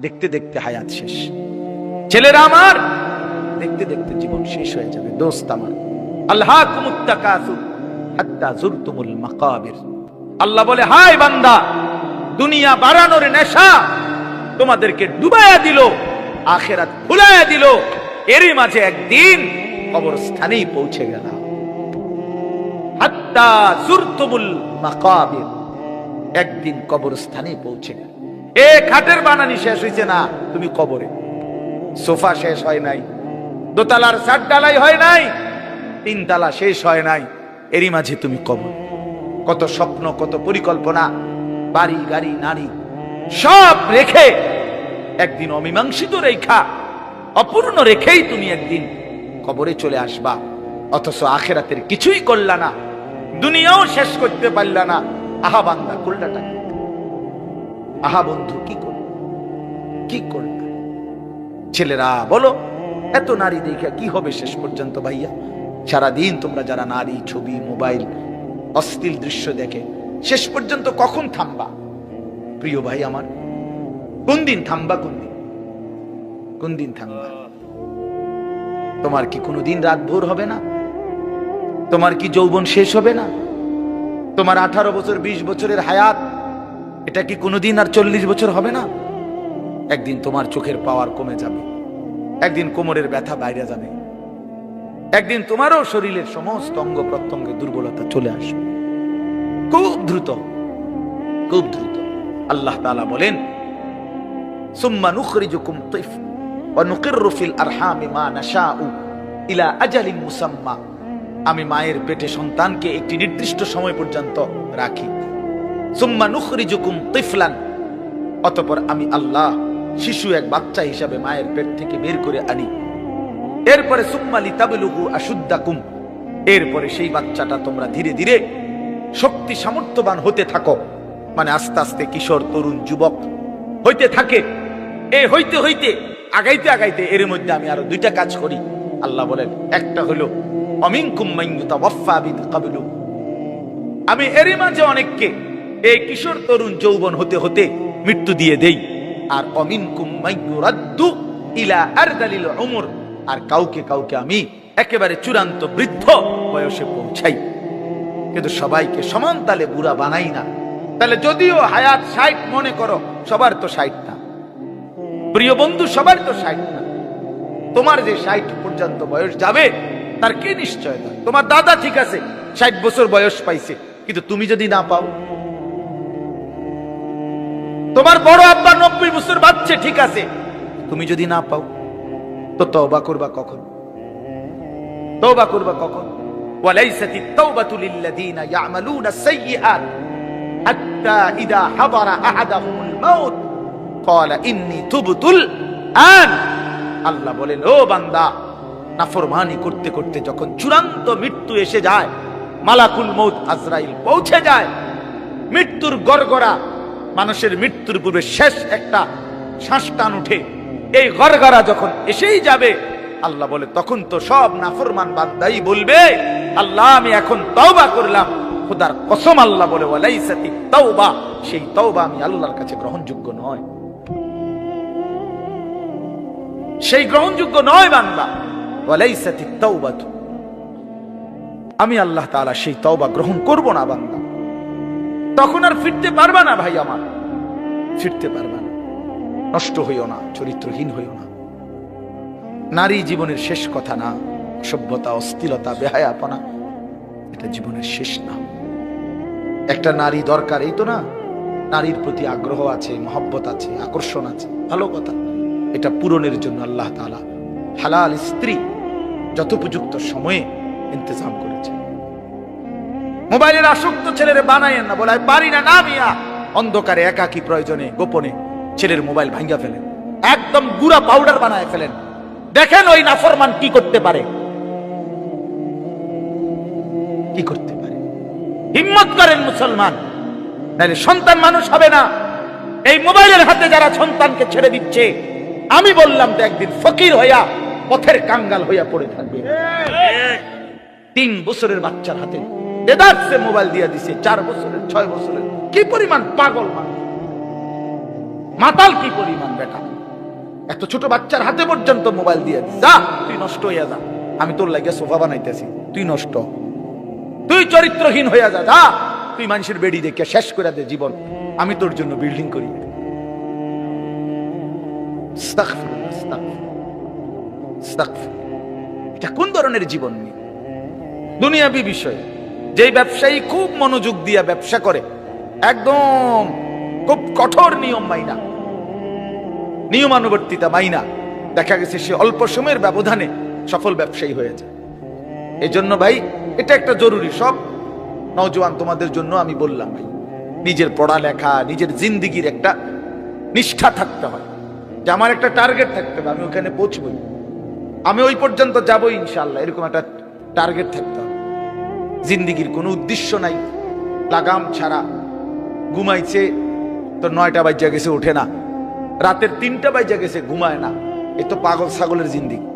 দেখতে দেখতে হায়াত শেষ। ছেলেরা আমার দেখতে দেখতে জীবন শেষ হয়ে যাবে। দোস্ত আমার। আল্লাহ আল্লাহ বলে হায় বান্দা দুনিয়া বাড়ানোর নেশা তোমাদেরকে ডুবাইয়া দিল আখেরাত ভুলাইয়া দিল এরই মাঝে একদিন কবরস্থানেই পৌঁছে গেলাম হাত্তা জুরতুমুল মাকাবির। একদিন কবরস্থানে পৌঁছে গেল। এ খাটের বানানি শেষ হয়েছে না, তুমি কবরে। সোফা শেষ হয় নাই, দোতলার চার ডালাই হয় নাই, তিনতলা শেষ হয় নাই, এরই মাঝে তুমি কবর। কত স্বপ্ন, কত পরিকল্পনা, বাড়ি, গাড়ি, নারী, সব রেখে একদিন অমীমাংসিত রেখা, অপূর্ণ রেখেই তুমি একদিন কবরে চলে আসবা। অথচ আখেরাতের কিছুই করলা না, দুনিয়াও শেষ করতে পারলা না। আহা বান্দা করলাটা কি? আহা বন্ধু, কি করল কি করল ছেলেরা, বলো, এত নারী দেখে কি হবে শেষ পর্যন্ত ভাইয়া? সারাদিন তোমরা যারা নারী, ছবি, মোবাইল, অশ্লীল দৃশ্য দেখে, শেষ পর্যন্ত কখন থামবা? প্রিয় ভাই আমার, কোন দিন থামবা, কোন দিন? কোন দিন থামবা? তোমার কি কোনোদিন রাত ভোর হবে না? তোমার কি যৌবন শেষ হবে না? তোমার আঠারো বছর, বিশ বছরের হায়াত এটা কি কোনোদিন আর চল্লিশ বছর হবে না? একদিন তোমার চোখের পাওয়ার কমে যাবে। একদিন কোমরের ব্যথা বাইরে যাবে। একদিন তোমারও শরীরের সমস্ত অঙ্গ প্রত্যঙ্গে দুর্বলতা চলে আসবে। খুব দ্রুত খুব দ্রুত। আল্লাহ তাআলা বলেন মুসাম্মা। আমি মায়ের পেটে সন্তানকে একটি নির্দিষ্ট সময় পর্যন্ত রাখি। অতঃপর আমি আল্লাহ, শিশু এক বাচ্চা হিসাবে মায়ের পেট থেকে বের করে আনি। এরপরে সুম্মালি তাবলুগু আশুদ্দাকুম। এরপরে সেই বাচ্চাটা তোমরা ধীরে ধীরে শক্তি সামর্থ্যবান হতে থাকো। মানে আস্তে আস্তে কিশোর, তরুণ, যুবক হইতে থাকে। এ হইতে হইতে, আগাইতে আগাইতে এর মধ্যে আমি আরও দুইটা কাজ করি। আল্লাহ বলেন, একটা হলো, অমিনকুম মাইয়ুতা ওয়াফা বিদ কাবলু। আমি এরই মাঝে অনেককে এই কিশোর তরুণ যৌবন হতে হতে মৃত্যু দিয়ে দেই। আর অমিনকুম মাইয়ুরাদ্দু ইলা আরদালিল উমর। আর কাউকে কাউকে আমি একেবারে চূড়ান্ত বৃদ্ধ বয়সে পৌঁছাই। কিন্তু সবাইকে সমান তালে বুড়া বানাই না। তাহলে যদিও হায়াত ষাট, মনে করো, সবার তো ষাট না। প্রিয় বন্ধু, সবার তো ষাট না। তোমার যে ষাট পর্যন্ত বয়স যাবে, তার কি নিশ্চয়তা তোমার দাদা ঠিক আছে, ষাট বছর বয়স পাইছে। কিন্তু তুমি যদি না পাও তোমার বড় আব্বা নব্বই বছর বাচ্চা, ঠিক আছে। তুমি যদি না পাও, তো তবা করবা কখন? তবা করবা কখন? ওয়ালাইসাতি ইয়ামালুনা সাইয়্যাত হাত্তা ইদা হাদারা আহাদাহুমুল মাউত। ক্বালা ইন্নী তুবতুল আন। আল্লাহ বলেন, ও বান্দা, নাফরমানি করতে করতে যখন চূড়ান্ত মৃত্যু এসে যায়, মালাকুল মউত আজরাইল পৌঁছে যায়। মৃত্যুর গড়গড়া মানুষের মৃত্যুর পূর্বে শেষ একটা শ্বাস টান উঠে এই গড়গড়া যখন এসেই যাবে, আল্লাহ বলে, তখন তো সব নাফরমান বান্দাই বলবে, আল্লাহ, আমি এখন তওবা করলাম। খোদার কসম আল্লাহ বলে, ওয়ালাইসাতি তওবা। সেই তওবা আমি আল্লাহর কাছে গ্রহণযোগ্য নয়। সেই গ্রহণযোগ্য নয় বান্দা, ওয়ালাইসাতি তাওবাতু। আমি আল্লাহ তাআলা সেই তওবা গ্রহণ করব না বান্দা। তখন আর ফিরতে পারবা না ভাই আমার। ফিরতে পারবা না। নষ্ট হইও না, চরিত্রহীন হইও না। নারী জীবনের শেষ কথা না সভ্যতা অস্থিরতা, বেহায়াপনা, এটা জীবনের শেষ না। একটা নারী দরকার, এই তো না। নারীর প্রতি আগ্রহ আছে, মহব্বত আছে, আকর্ষণ আছে, ভালো কথা। এটা পূরণের জন্য আল্লাহ তাআলা হালাল স্ত্রী যথোপযুক্ত সময়ে ইন্তজাম করেছে মোবাইলের আসক্ত ছেলের বানাইয়েন না বলায় পারি না না মিয়া। অন্ধকারে একাকি প্রয়োজনে গোপনে ছেলের মোবাইল ভাঙ্গা ফেলেন। একদম গুড়া পাউডার বানায় ফেলেন। দেখেন ওই নাফরমান কি করতে পারে। কি করতে পারে? হিম্মত করেন মুসলমান। নাহলে সন্তান মানুষ হবে না। এই মোবাইলের হাতে যারা সন্তানকে ছেড়ে দিচ্ছে আমি বললাম তো একদিন ফকির হইয়া পথের কাঙ্গাল হইয়া পড়ে থাকবে। তিন বছরের বাচ্চার হাতে দেদারসে মোবাইল দিয়ে দিছে, চার বছরের, ছয় বছরের। কি পরিমাণ পাগল মানুষ? মাতাল কি পরিমাণ বেটা? এত ছোট বাচ্চার হাতে পর্যন্ত মোবাইল দিয়ে যা, তুই নষ্ট হইয়া যা। আমি তোর লাগে সোফা বানাইতেছি, তুই নষ্ট। তুই চরিত্রহীন হইয়া যা যা। তুই মানুষের বেড়ি দেখে শেষ করে দে জীবন। আমি তোর জন্য বিল্ডিং করি। এটা কোন ধরনের জীবন নিয়ে দুনিয়াবি বিষয়। যেই ব্যবসায়ী খুব মনোযোগ দিয়া ব্যবসা করে, একদম খুব কঠোর নিয়ম মাইনা, নিয়মানুবর্তিতা মাইনা, দেখা গেছে সে অল্প সময়ের ব্যবধানে সফল ব্যবসায়ী হয়েছে এই জন্য ভাই, এটা একটা জরুরি সব। নওজোয়ান, তোমাদের জন্য আমি বললাম ভাই, নিজের পড়ালেখা, নিজের জিন্দিগির একটা নিষ্ঠা থাকতে হয়। যে আমার একটা টার্গেট থাকতে হবে, আমি ওখানে পৌঁছবই। আমি ওই পর্যন্ত যাব ইনশাল্লাহ এরকম একটা টার্গেট থাকতে হবে। জিন্দিগির কোনো উদ্দেশ্য নাই। লাগাম ছাড়া ঘুমাইছে, তো নয়টা বাজ্যা গেছে, ওঠে না। রাতের তিনটা বাজ্যা গেছে, ঘুমায় না। এ তো পাগল ছাগলের জিন্দিগি।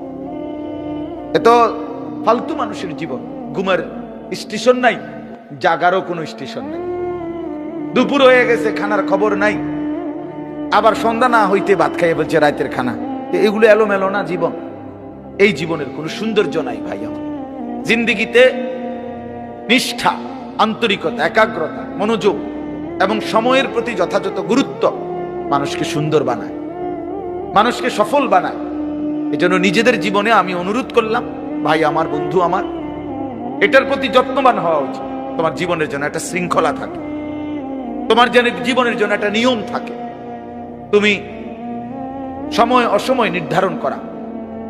এ তো ফালতু মানুষের জীবন। ঘুমার স্টেশন নাই, জাগারও কোনো স্টেশন নাই। দুপুর হয়ে গেছে, খানার খবর নাই। আবার সন্ধ্যা না হইতে ভাত খাইয়ে বলছে, রাতের খানা। এগুলো এলোমেলো না জীবন। এই জীবনের কোনো সৌন্দর্য নাই ভাই আমার। জিন্দিগিতে নিষ্ঠা, আন্তরিকতা, একাগ্রতা, মনোযোগ এবং সময়ের প্রতি যথাযথ গুরুত্ব মানুষকে সুন্দর বানায়, মানুষকে সফল বানায়। এজন্য নিজেদের জীবনে আমি অনুরোধ করলাম, ভাই, আমার বন্ধু আমার, এটার প্রতি যত্নবান হওয়া উচিত। তোমার জীবনের জন্য একটা শৃঙ্খলা থাকে, তোমার যেন জীবনের জন্য একটা নিয়ম থাকে। তুমি সময় অসময় নির্ধারণ করা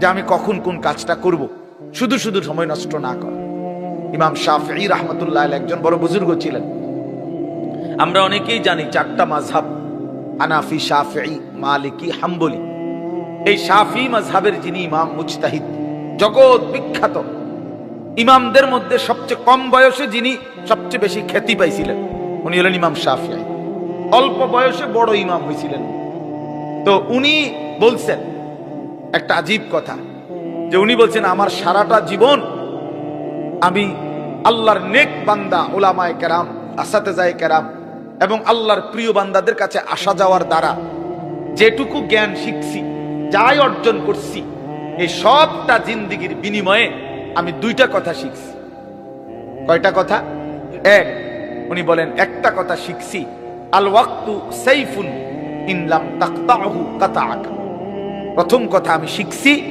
যে আমি কখন কোন কাজটা করব। শুধু শুধু সময় নষ্ট না করা। ইমাম শাফি রহমতুল্লাহ একজন বড় বুজুর্গ ছিলেন। আমরা অনেকেই জানি চারটা মাঝহাব হানাফি শাফি মালিকি, হাম্বলি। এই শাফি মাঝহাবের যিনি ইমাম মুজতাহিদ, জগৎ বিখ্যাত। ইমামদের মধ্যে সবচেয়ে কম বয়সে যিনি সবচেয়ে বেশি খ্যাতি পাইছিলেন, উনি হলেন ইমাম শাফিআই অল্প বয়সে বড় ইমাম হয়েছিলেন তো উনি বলছেন, একটা আজীব কথা, যে উনি বলছেন, আমার সারাটা জীবন আমি আল্লাহর নেক বান্দা ওলামায় কেরাম, আসাতেজায় কেরাম এবং আল্লাহর প্রিয় বান্দাদের কাছে আসা যাওয়ার দ্বারা যেটুকু জ্ঞান শিখছি, যাই অর্জন করছি, এই সবটা জিন্দিগির বিনিময়ে আমি দুইটা কথা শিখছি। কয়টা কথা? এক, উনি বলেন, একটা কথা শিখছি, আল ওয়াক্তু সাইফুন ইনলাম তাকতাহু কাতাআকা। প্রথম কথা আমি শিখছি,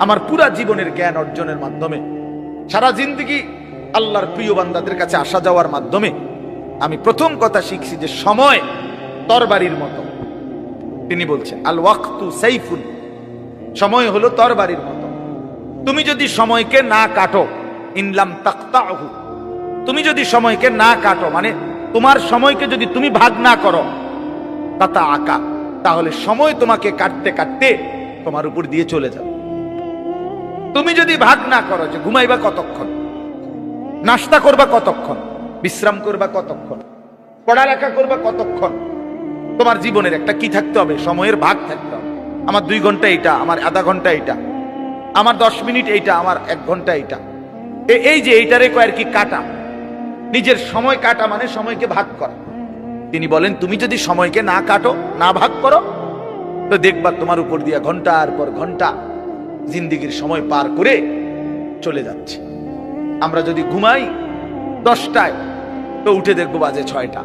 আমার পুরা জীবনের জ্ঞান অর্জনের মাধ্যমে। সারা জিন্দগি আল্লাহর প্রিয় বান্দাদের কাছে আসা যাওয়ার মাধ্যমে আমি প্রথম কথা শিখছি যে সময় তরবারির মতো। তিনি বলছেন, আল ওয়াক্তু সাইফুন। সময় হলো তরবারির মতো। তুমি যদি সময়কে না কাটো, ইনলাম তাকতাহু। তুমি যদি সময়কে না কাটো মানে তোমার সময়কে যদি তুমি ভাগ না করো তাতা আঁকা তাহলে সময় তোমাকে কাটতে কাটতে তোমার উপর দিয়ে চলে যাবে। তুমি যদি ভাগ না করো যে ঘুমাইবা কতক্ষণ? নাস্তা করবা কতক্ষণ? বিশ্রাম করবা কতক্ষণ? পড়ালেখা করবা কতক্ষণ? তোমার জীবনের একটা কি থাকতে হবে? সময়ের ভাগ থাকতে হবে। আমার দুই ঘণ্টা এইটা, আমার আধা ঘণ্টা এইটা, আমার দশ মিনিট এইটা, আমার এক ঘণ্টা এইটা। এই যে এইটারে কয়ের কি কাটা। নিজের সময় কাটা মানে সময়কে ভাগ করা। তিনি বলেন, তুমি যদি সময়কে না কাটো, না ভাগ করো, তো দেখবা তোমার উপর দিয়া ঘণ্টার পর ঘণ্টা জিন্দিগির সময় পার করে চলে যাচ্ছে। আমরা যদি ঘুমাই, দশটায় তো উঠে দেখব বাজে ছয়টা।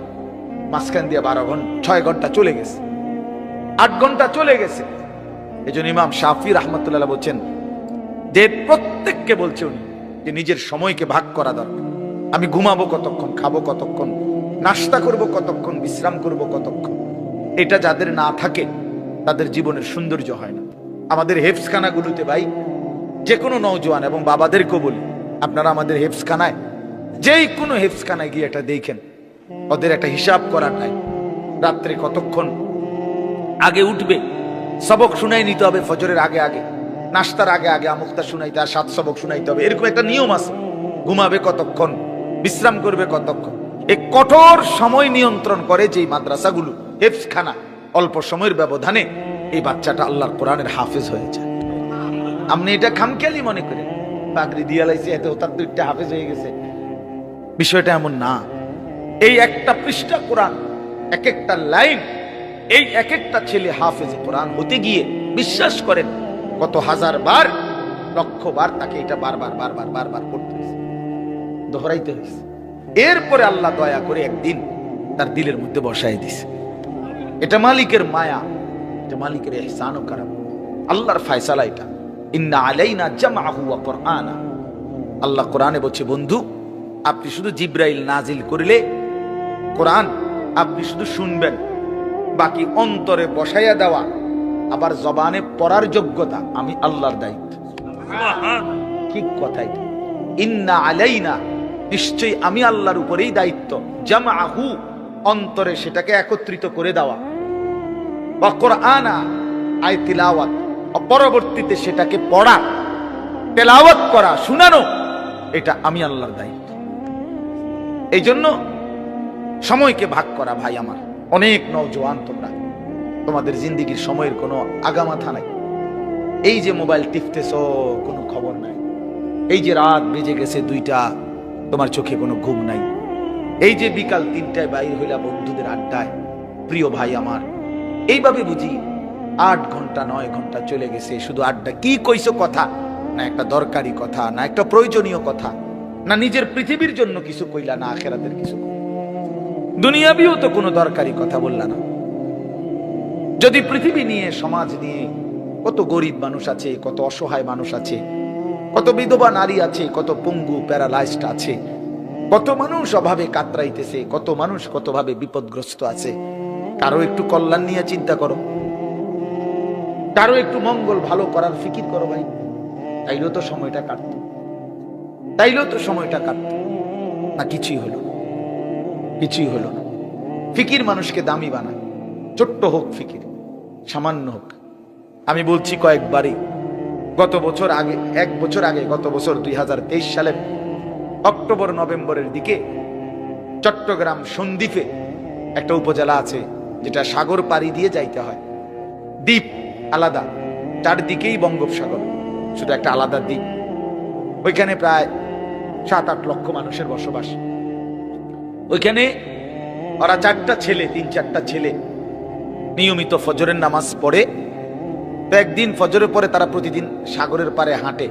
মাঝখান দিয়ে বারো ঘণ্টা, ছয় ঘণ্টা চলে গেছে। আট ঘণ্টা চলে গেছে। এই জন্য ইমাম শাফি রহমতুল্লাহ বলছেন, যে প্রত্যেককে বলছে উনি, যে নিজের সময়কে ভাগ করা দরকার। আমি ঘুমাবো কতক্ষণ, খাব কতক্ষণ, নাস্তা করব কতক্ষণ, বিশ্রাম করব কতক্ষণ। এটা যাদের না থাকে, তাদের জীবনের সৌন্দর্য হয় না। আমাদের হেফসখানাগুলোতে ভাই যে কোনো নৌজওয়ান এবং বাবাদেরকেও বলি, আপনারা আমাদের হেফসখানায় যেই কোনো হেফসখানায় গিয়ে এটা দেখেন। ওদের একটা হিসাব করার নাই। রাত্রে কতক্ষণ আগে উঠবে, সবক শুনাই নিতে হবে ফজরের আগে আগে, নাস্তার আগে আগে, আমুক্তা শুনাইতে আর সাত সবক শুনাইতে হবে। এরকম একটা নিয়ম আছে। ঘুমাবে কতক্ষণ, বিশ্রাম করবে কতক্ষণ। এই কঠোর সময় নিয়ন্ত্রণ করে যেই মাদ্রাসাগুলো, হেফসখানা, অল্প সময়ের ব্যবধানে এই বাচ্চাটা আল্লাহর কোরআনের হাফেজ হয়ে যায় আপনি এটা খামখেয়ালি মনে করেন? পাগড়ি দিয়ে লাইছে, এত তার দুইটা হাফেজ হয়ে গেছে। বিষয়টা এমন না। এই একটা পৃষ্ঠা কোরআন এক একটা লাইন, এই এক একটা ছেলে হাফেজ কোরআন হতে গিয়ে বিশ্বাস করেন, কত হাজার বার, লক্ষ বার তাকে এটা বারবার বারবার বারবার করতে হয়েছে, দোহরাইতে হয়েছে। এরপরে আল্লাহ দয়া করে একদিন তার দিলের মধ্যে বসাই দিছে। এটা মালিকের মায়া। এটা মালিকের এহসান ও কারাম। আল্লাহর ফায়সালা এটা। ইন্না আলাইনা জামাহু ওয়া কুরআনা আল্লাহ কোরআনে বলছে বন্ধু আপনি শুধু জিব্রাইল নাজিল করলে কোরআন আপনি শুধু শুনবেন। বাকি অন্তরে বসাইয়া দেওয়া আবার জবানে পড়ার যোগ্যতা আমি আল্লাহর দায়িত্ব। কি কথা এটা। ইন্না আলাইনা নিশ্চয়ই আমি আল্লাহর উপরেই দায়িত্ব। জামাহু অন্তরে সেটাকে একত্রিত করে দেওয়া। বা কোরআনা আই তিলাওয়াত। পরবর্তীতে সেটাকে পড়া, তেলাওয়াত করা, শুনানো, এটা আমি আল্লাহর দায়িত্ব। এই জন্য সময়কে ভাগ করা ভাই আমার। অনেক নওজোয়ান তোমরা। তোমাদের জিন্দিগির সময়ের কোনো আগামাথা নাই। এই যে মোবাইল টিপতেছ, কোনো খবর নাই। এই যে রাত বেজে গেছে দুইটা, তোমার চোখে কোনো ঘুম নাই। এই যে বিকাল তিনটায় বাইর হইলা বন্ধুদের আড্ডায়, প্রিয় ভাই আমার এইভাবে বুঝি আট ঘণ্টা, নয় ঘণ্টা চলে গেছে, শুধু আড্ডা। কি কইছো কথা? না একটা দরকারি কথা, না একটা প্রয়োজনীয় কথা, না নিজের পৃথিবীর জন্য কিছু কইলা, না আখেরাতের কিছু দুনিয়াবিও তো কোনো দরকারি কথা বললা না। যদি পৃথিবী নিয়ে, সমাজ নিয়ে কত গরিব মানুষ আছে, কত অসহায় মানুষ আছে, কত বিধবা নারী আছে, কত পঙ্গু প্যারালাইজড আছে, কত মানুষ অভাবে কাতরাইতেছে, কত মানুষ কতভাবে বিপদগ্রস্ত আছে কারও একটু কল্যাণ নিয়ে চিন্তা করো। কারও একটু মঙ্গল ভালো করার ফিকির করো ভাই। তাইলেও তো সময়টা কাটতো। তাইলেও তো সময়টা কাটতো। না, কিছুই হলো কিছুই হলো না। ফিকির মানুষকে দামি বানায়। ছোট্ট হোক ফিকির, সামান্য হোক। আমি বলছি কয়েকবারই, গত বছর আগে, এক বছর আগে, গত বছর দুই হাজার তেইশ সালের অক্টোবর, নভেম্বরের দিকে চট্টগ্রাম সন্দ্বীপে একটা উপজেলা আছে যেটা সাগর পাড়ি দিয়ে যাইতে হয়। দ্বীপ আলাদা, চারদিকেই বঙ্গোপসাগর, শুধু একটা আলাদা দ্বীপ। ওইখানে প্রায় সাত আট লক্ষ মানুষের বসবাস। ওইখানে ওরা চারটা ছেলে, তিন চারটা ছেলে। নিয়মিত ফজরের নামাজ পড়ে। তো একদিন ফজরের পরে তারা প্রতিদিন সাগরের পারে হাঁটে।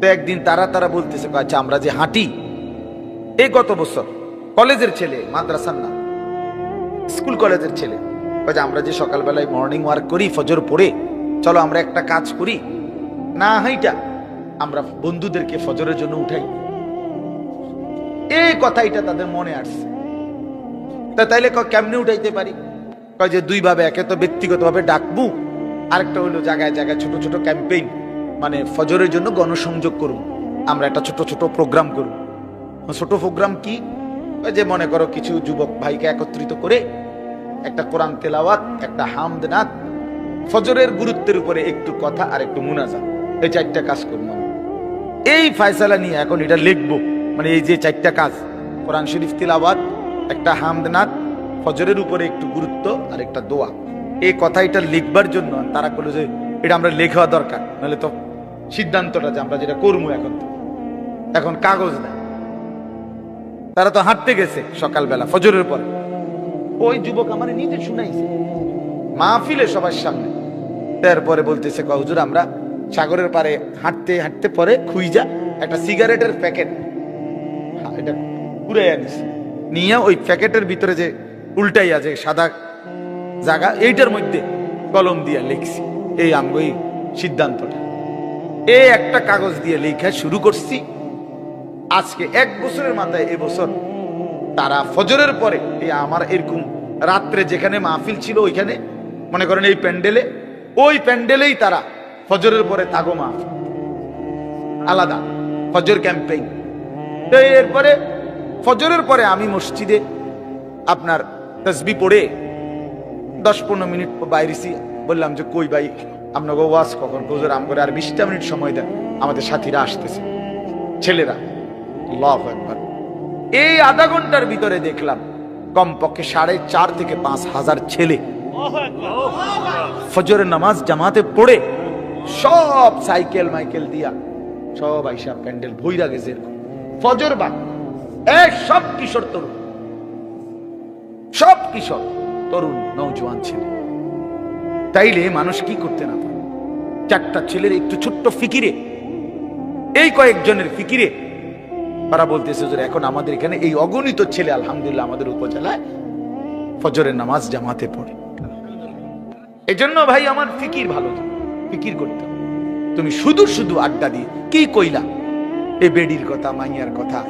তো একদিন তারা তারা বলতেছে আচ্ছা আমরা যে হাঁটি এই গত বছর কলেজের ছেলে, মাদ্রাসার না স্কুল কলেজের ছেলে। যে আমরা যে সকালবেলায় মর্নিং ওয়ার্ক করি, ফজর পড়ে, চলো আমরা একটা কাজ করি। না হাইটা, আমরা বন্ধুদেরকে ফজরের জন্য উঠাই। এই কথাইটা তাদের মনে আসছে। তা তাইলে কেমনে উঠাইতে পারি? কয় যে দুই ভাবে একে তো ব্যক্তিগতভাবে ডাকবো, আরেকটা হলো জায়গায় জায়গায় ছোট ছোট ক্যাম্পেইন মানে ফজরের জন্য গণসংযোগ করব। আমরা একটা ছোট ছোট প্রোগ্রাম করব। ছোট প্রোগ্রাম কি? ওই যে মনে করো কিছু যুবক ভাইকে একত্রিত করে একটা কোরআন তেলাওয়াত, একটা হামদ নাথ ফজরের গুরুত্বের উপরে একটু কথা আর একটু মুনাজা এই চারটা কাজ করব এই ফায়সালা নিয়ে এখন এটা লিখব। মানে এই যে চারটা কাজ, কোরআন শরীফ তিলাওয়াত, একটা হামদ হামদনাথ ফজরের উপরে একটু গুরুত্ব আর একটা দোয়া। এই কথা এটা লিখবার জন্য তারা বলল যে এটা আমরা লেখা দরকার। নাহলে তো সিদ্ধান্তটা যে আমরা যেটা করব এখন। এখন কাগজ না তারা তো হাঁটতে গেছে সকালবেলা ফজরের পরে। ওই যুবক আমার নিজে শুনাইছে। মাহফিলে সবার সামনে। তারপরে বলতেছে "কয় হুজুর আমরা সাগরের পারে হাঁটতে হাঁটতে পরে খুইজা একটা সিগারেটের প্যাকেট এটা পুরে আনিস নিয়ে ওই প্যাকেটের ভিতরে যে উল্টাই আছে সাদা জায়গা এইটার মধ্যে কলম দিয়ে লিখছি। এই আমগো এই সিদ্ধান্তটা। এই একটা কাগজ দিয়ে লেখা শুরু করছি। আজকে এক বছরের মাথায় এবছর তারা ফজরের পরে এই আমার এরকম রাত্রে যেখানে মাহফিল ছিল ওইখানে, মনে করেন এই প্যান্ডেলে, ওই প্যান্ডেলেই তারা ফজরের পরে তাগো মাহফিল। আলাদা, ফজর ক্যাম্পেইন। তো এরপরে, ফজরের পরে আমি মসজিদে আপনার তসবি পড়ে দশ পনেরো মিনিট বাইরেছি, বললাম যে কই ভাই, আপনাকে ওয়াজ কখন? হুজুর আম করে আর বিশটা মিনিট সময় দেন। আমাদের সাথীরা আসতেছে, ছেলেরা। এই আধা ঘণ্টার ভিতরে দেখলাম কমপক্ষে সাড়ে চার থেকে পাঁচ হাজার ছেলে। ফজরের নামাজ জামাতে পড়ে সব সাইকেল মাইকেল দিয়া সব আইসা প্যান্ডেল ভইরা গেছে। ফজর বা এক সব কিশোর তরুণ। সব কিশোর তরুণ নৌজওয়ান ছেলে। তাইলে মানুষ কি করতে না পারে? চারটা ছেলের একটু ছোট্ট ফিকিরে, এই কয়েকজনের ফিকিরে তারা বলতেছে যে এখন আমাদের এখানে এই অগণিত ছেলে, আলহামদুলিল্লাহ, আমাদের উপজেলায় ফজরের নামাজ জামাতে পড়ে। এজন্য ভাই, আমার ফিকির ভালো ফিকির করতে তুমি শুধু শুধু আড্ডা দিয়ে, কি কইলা? এ বেডির কথা, মাইয়ার কথা,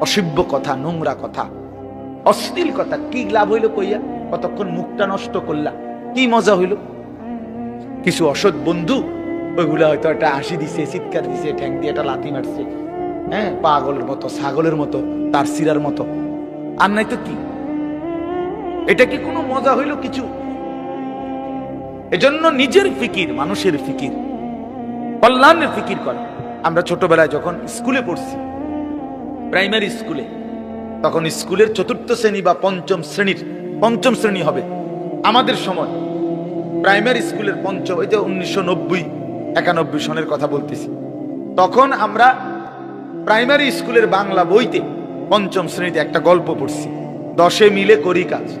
অসভ্য কথা, নোংরা কথা, অশ্লীল কথা, কি লাভ হইল কইয়া? কতক্ষণ মুখটা নষ্ট করলা? কি মজা হইল? কিছু অসৎ বন্ধু, ওইগুলা হয়তো একটা হাসি দিছে, চিৎকার দিছে, ঠ্যাং দিয়ে একটা লাথি মারছে। হ্যাঁ পাগলের মতো, ছাগলের মতো, তার সিরার মতো। আর নাই তো কি? এটা কি কোনো মজা হইল কিছু? এজন্য নিজের ফিকির, মানুষের ফিকির, কল্যাণের ফিকির করে। আমরা ছোটবেলায় যখন স্কুলে পড়ছি, প্রাইমারি স্কুলে, তখন স্কুলের চতুর্থ শ্রেণি বা পঞ্চম শ্রেণির, পঞ্চম শ্রেণি হবে আমাদের সময়। প্রাইমারি স্কুলের পঞ্চম ওই যে উনিশশো নব্বই, একানব্বই সনের কথা বলতেছি। তখন আমরা প্রাইমারি স্কুলের বাংলা বইতে পঞ্চম শ্রেণীতে একটা গল্প পড়ছি। দশে মিলে করি কাজ।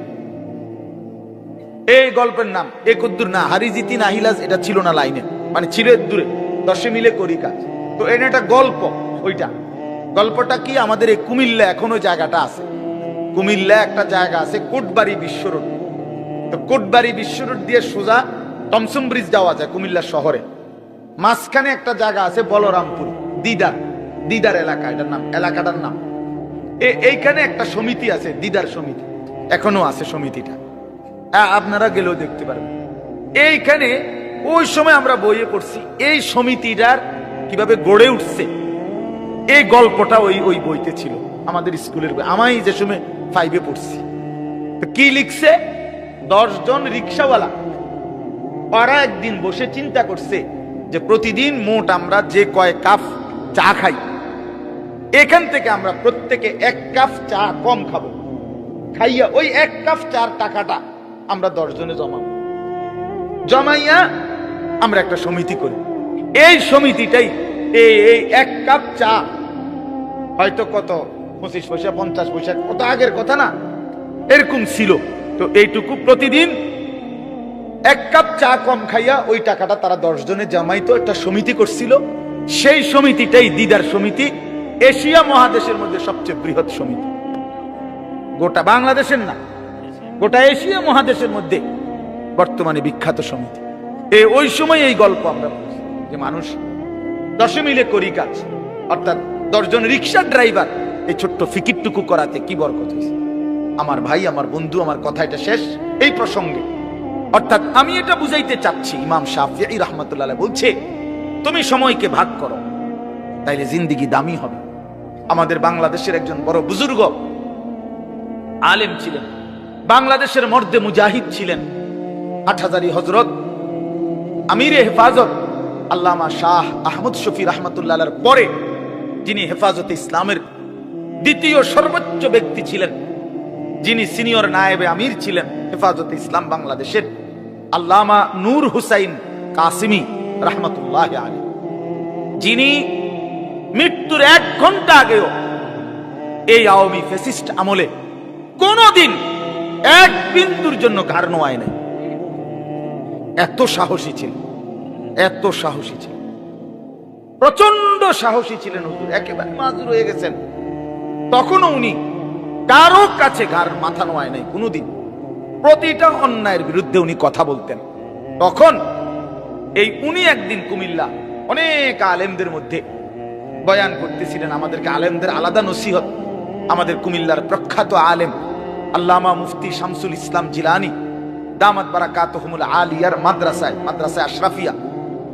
এই গল্পের নাম, এ না, হারিজিতি নাহিলাজ এটা ছিল না লাইনে মানে ছিল দূরে। দশে মিলে করি কাজ। তো এটা একটা গল্প, ওইটা। গল্পটা কি আমাদের এই কুমিল্লা এখনও জায়গাটা আছে? কুমিল্লা একটা জায়গা আছে, কোটবাড়ি বিশ্ব রোড। তো কোটবাড়ি বিশ্ব রোড দিয়ে সোজা টমসম ব্রিজ যাওয়া যায় কুমিল্লা শহরে। মাঝখানে একটা জায়গা আছে বলরামপুর, দিদার। দিদার এলাকা, এটার নাম, এলাকাটার নাম। এইখানে একটা সমিতি আছে, দিদার সমিতি। এখনও আছে সমিতিটা। আপনারা গেলেও দেখতে পারবেন। এইখানে ওই সময় আমরা বইয়ে পড়ছি, এই সমিতিটার কীভাবে গড়ে উঠছে। এই গল্পটা ওই ওই বইতে ছিল, আমাদের স্কুলের বই। আমি যে সময় ফাইভে পড়ছি। কি লিখছে? দশজন রিক্সাওয়ালা। ওরা একদিন বসে চিন্তা করছে যে প্রতিদিন মোট আমরা যে কয় কাপ চা খাই। এখান থেকে আমরা প্রত্যেকে এক কাপ চা কম খাব। খাইয়া ওই এক কাপ চার টাকাটা আমরা দশজনে জমাবো। জমাইয়া আমরা একটা সমিতি করি। এই সমিতিটাই এই এই এক কাপ চা। হয়তো কত? পঁচিশ পয়সা, পঞ্চাশ পয়সা, কত আগের কথা না? এরকম ছিল। তো এইটুকু প্রতিদিন এক কাপ চা কম খাইয়া ওই টাকাটা তারা দশ জনে জামাইতো, একটা সমিতি করছিল। সেই সমিতিটাই দিদার সমিতি। এশিয়া মহাদেশের মধ্যে সবচেয়ে বৃহৎ সমিতি। গোটা বাংলাদেশের না, গোটা এশিয়া মহাদেশের মধ্যে বর্তমানে বিখ্যাত সমিতি। এ, ওই সময় এই গল্প আমরা বলছি যে মানুষ দশে মিলে করি কাজ, অর্থাৎ দশজন রিক্সা ড্রাইভার এই ছোট্ট ফিকিরটুকু করাতে কি বরকত হয়েছে? আমার ভাই, আমার বন্ধু, আমার কথা এটা শেষ এই প্রসঙ্গে। অর্থাৎ আমি এটা বুঝাইতে চাচ্ছি, ইমাম শাফি রহমতুল্লাহ বলছে, তুমি সময়কে ভাগ করো, তাইলে জিন্দিগি দামি হবে। আমাদের বাংলাদেশের একজন বড় বুজুর্গ। আলেম ছিলেন। বাংলাদেশের মর্দে মুজাহিদ ছিলেন। হাটহাজারি হজরত আমিরে হেফাজত আল্লামা শাহ আহমদ শফি রহমতুল্লাহর পরে যিনি হেফাজতে ইসলামের দ্বিতীয় সর্বোচ্চ ব্যক্তি ছিলেন, যিনি সিনিয়র নায়েবে আমির ছিলেন হেফাজতে ইসলাম বাংলাদেশের আল্লামা নূর হুসাইন কাসিমি রহমতুল্লাহ আলী যিনি মৃত্যুর এক ঘণ্টা আগেও এই আওয়ামী ফেসিস্ট আমলে কোনদিন এক বিন্দুর জন্য ঘাড় নোয়ায় নাই। এত সাহসী ছিল এত সাহসী ছিল প্রচণ্ড সাহসী ছিলেন হুজুর, একেবারে মাজুর হয়ে গেছেন। তখনও উনি কারও কাছে ঘাড় মাথা নোয়ায় নাই কোনোদিন। প্রতিটা অন্যায়ের বিরুদ্ধে উনি কথা বলতেন। তখন এই উনি একদিন কুমিল্লা অনেক আলেমদের মধ্যে বয়ান করতেছিলেন আমাদেরকে আলেমদের আলাদা নসিহত। আমাদের কুমিল্লার প্রখ্যাত আলেম আল্লামা মুফতি শামসুল ইসলাম জিলানি, দামাত বারাকাতহুমুল আলিয়ার মাদ্রাসায় মাদ্রাসায় আশরাফিয়া।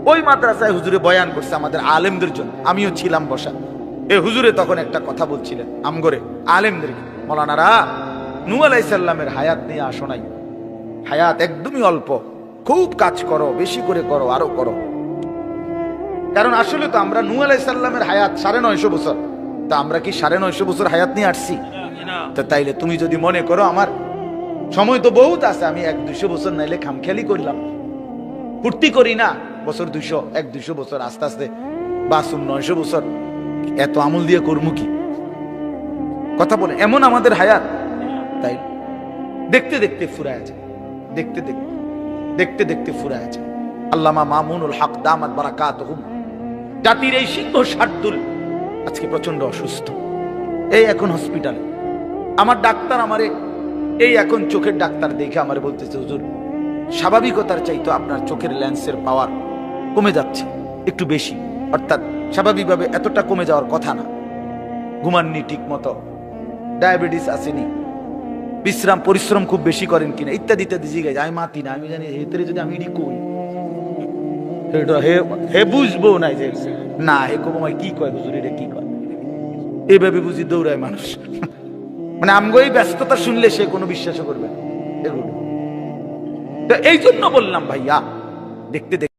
ওই মাদ্রাসায় হুজুরে বয়ান করছে আমাদের আলেমদের জন্য। আমিও ছিলাম বসা। এ হুজুরে তখন একটা কথা বলছিলেন, আমগরে, আলেমদেরকে। মৌলানারা নু আলাইসাল্লামের হায়াত নিয়ে আসো নাই। হায়াত একদমই অল্প। খুব কাজ করো, বেশি করে করো, আরও করো। কারণ আসলে তো আমরা নু আলাইসাল্লামের হায়াত সাড়ে নয়শো বছর। তা আমরা কি সাড়ে নয়শো বছর হায়াত নিয়ে আসছি? তা তাইলে তুমি যদি মনে করো, আমার সময় তো বহুত আছে, আমি এক দুইশো বছর নাইলে খামখেয়ালি করলাম। ফুর্তি করি না, বছর দুইশো, এক দুইশো বছর, আস্তে আস্তে বাসুন নয়শো বছর। এত আমল দিয়ে করব কি? কথা বলে, এমন আমাদের হায়াত। তাই দেখতে দেখতে ফুরায় আছে দেখতে দেখতে দেখতে দেখতে ফুরায় যায়। আল্লামা মামুনুল হক দামাত বারাকাত জাতির এই সিংহ শার্দুল আজকে প্রচণ্ড অসুস্থ। এই এখন হসপিটালে আমার ডাক্তার আমারে, এই এখন চোখের ডাক্তার দেখে আমারে বলতেছে, হুজুর, স্বাভাবিকতার চাইতো আপনার চোখের লেন্সের পাওয়ার কমে যাচ্ছে, একটু বেশি। অর্থাৎ স্বাভাবিকভাবে এতটা কমে যাওয়ার কথা না। ঘুমাননি ঠিক মতো ডায়াবেটিস আসেনি, বিশ্রাম, পরিশ্রম খুব বেশি করেন কিনা, ইত্যাদি ইত্যাদি, জিজ্ঞাসা। আমি মাতি না, আমি জানি হেতরে যদি আমি এটি কই হে বুঝব নাই যে না, হে কব কি কয় হুজুর, এটা কি কয়? এইভাবে বুঝি দৌড়ায় মানুষ। মানে আমগো এই ব্যস্ততা শুনলে সে কোনো বিশ্বাসও করবে না। এগুলো এই জন্য বললাম ভাইয়া, দেখতে দেখতে